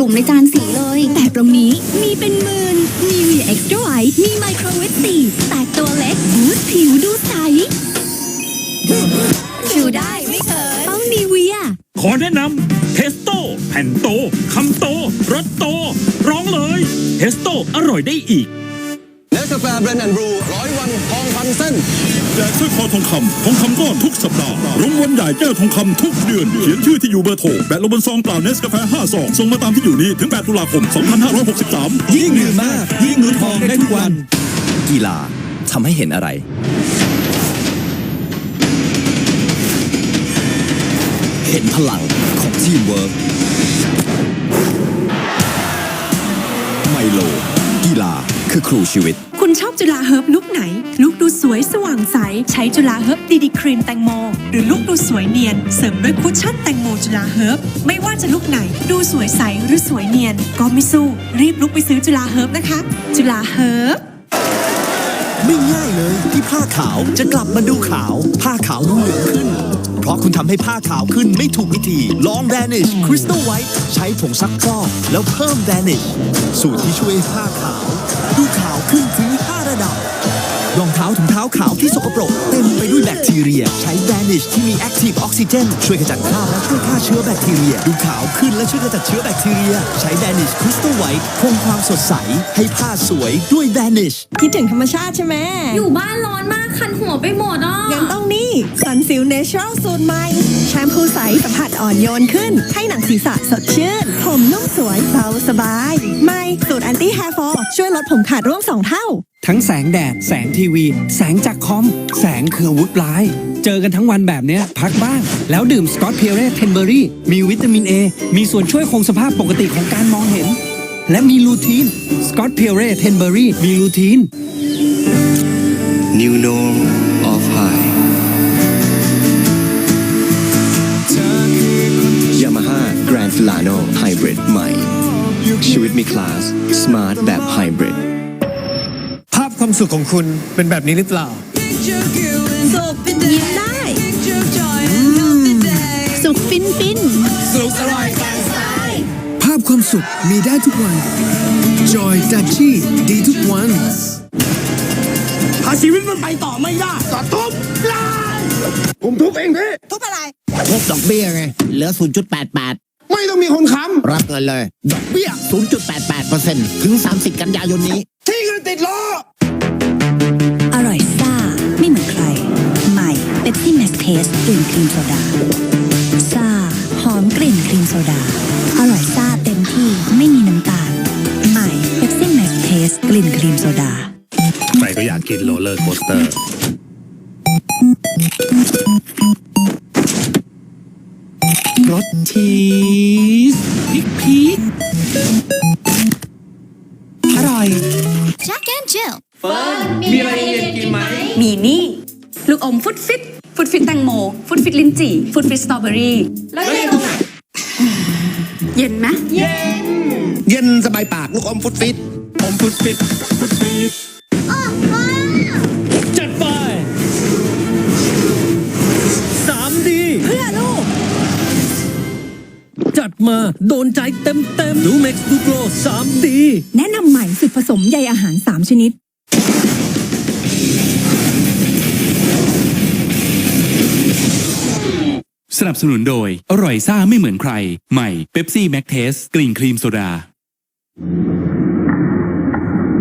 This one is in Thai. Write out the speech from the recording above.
หลุมในจานสีเลย แต่ตรงนี้มีเป็นหมื่นมีวีเอ็กซ์ตร้าไวมีไมโครเวฟตีแตกตัวเล็กบูสต์ผิวดูใสชิวได้ไม่เขินต้องนีเวียขอแนะนำเทสโต้แผ่นโตคำโตรสโต ร้องเลยเทสโต้อร่อยได้อีกเนสกาแฟเบรนด์แอนด์บรูร้อยวัน ทองพันเส้นแจกสร้อยคอทองคำทองคำก้อนทุกสัปดาห์รางวัลใหญ่แก้วทองคำทุกเดือน เขียนชื่อที่อยู่เบอร์โทรแบะลงบนซองเปล่าเนสกาแฟ5ซองส่งมาตามที่อยู่นี้ถึง 8 ตุลาคม 2563 ยิ่งดื่มมากยิ่งลุ้นทองได้ทุกวัน กีฬาทำให้เห็นอะไรเห็นพลังของทีมเวิร์กไมโล กีฬาคือครูชีวิต คุณชอบจุฬาเฮิร์บลุกไหน ลุกดูสวยสว่างใส ใช้จุฬาเฮิร์บดีดีครีมแตงโม หรือลุกดูสวยเนียน เสริมด้วยคุชชั่นแตงโมจุฬาเฮิร์บไม่ว่าจะลุกไหน ดูสวยใสหรือสวยเนียน ก็ไม่สู้ รีบลุกไปซื้อจุฬาเฮิร์บนะคะ จุฬาเฮิร์บไม่ง่ายเลยที่ผ้าขาวจะกลับมาดูขาว ผ้าขาวเหลือง คุณทำให้ผ้าขาวขึ้นไม่ถูกวิธี ลอง Vanish Crystal White ใช้ผงซักฟอกแล้วเพิ่ม Vanish สูตรที่ช่วยให้ผ้าขาว ดูขาวขึ้นถึง 5 ระดับ รองเท้าถุงเท้าขาวที่สกปรก เต็มไปด้วยแบคทีเรีย ใช้ Vanish ที่มี Active Oxygen ช่วยขจัดคราบและช่วยฆ่าเชื้อแบคทีเรีย ดูขาวขึ้นและช่วยขจัดเชื้อแบคทีเรีย ใช้ Vanish Crystal White คงความสดใสให้ผ้าสวยด้วย Vanish คิดถึงธรรมชาติใช่ไหมอยู่บ้านร้อนมาก คันหัวไปหมดอะงั้นต้องนี่สันซิลเนเชอรัลสูตรใหม่ แชมพูใสสัมผัสอ่อนโยนขึ้น ให้หนังศีรษะสดชื่น ผมนุ่มสวยเบาสบายไม่สูตรแอนตี้แฮร์ฟอลช่วยลดผมขาดร่วงสองเท่า ทั้งแสงแดด แสงทีวี แสงจากคอม แสงเครือวุฒไลท์เจอกันทั้งวันแบบเนี้ย พักบ้าง แล้วดื่มสกอตเพียเรเทนเบอรี่มีวิตามินอ A มีส่วนช่วยคงสภาพปกติของการมองเห็น และมีลูทีนสกอตเพียเรเทนเบอรี่มีลูทีน New Norm of High Yamaha Grand Filano Hybrid ใหม่ ชีวิตมีคลาส Smart แบบ Hybrid ภาพความสุขของคุณเป็นแบบนี้หรือเปล่า ยิ้มได้ สุขฟินฟินภาพความสุขมีได้ทุกวัน Joy ดัชชี่ดีทุกวัน ถ้าชีวิตมันไปต่อไม่ได้ก็ทุบเลยผมทุบเองพี่ ทุบอะไรพบดอกเบี้ยไง เหลือ 0.88 ไม่ต้องมีคนค้รับเงินเลย ดอกเบี้ย 0.88%ถึง 30 กันยายนนี้ำที่เงินติดล้อ อร่อยซ่า ไม่เหมือนใคร ใหม่เ e ปซี่แม็กเทสกลิ่นครีมโซดาซ่า หอมกลิ่นครีมโซดา อร่อยซ่าเต็มที่ไม่มีน้ำตาล ใหม่เ e ปซี่แม็กเทสกลิ่นครีมโซดา เลอร์โคสเตอร์ รสชีสพริกพีกอร่อย Jack and Jill มีนี่ ลูกอมฟุตฟิต ฟุตฟิตแตงโม ฟุตฟิตลิ้นจี่ ฟุตฟิตสตรอเบอรี่ แล้วเย็นเย็นไหมเย็นสบายปาก ลูกอมฟุตฟิตผมฟุตฟิตฟุตฟิต สามดี เพื่อลูก จัดมาโดนใจเต็มเต็มดูเม็กซ์ดูโกรสามดีแนะนำใหม่สูตรผสมใยอาหาร 3 ชนิด สนับสนุนโดย อร่อยซ่าไม่เหมือนใคร ใหม่เบปซี่แม็กเทสกลิ่นครีมโซดา